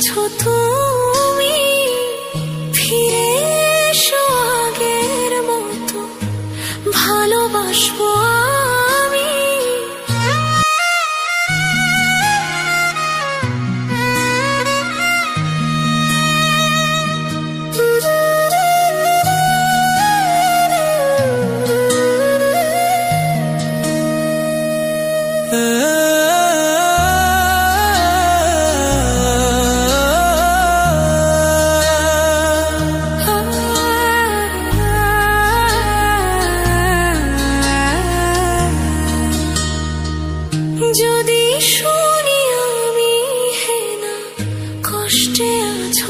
ছোট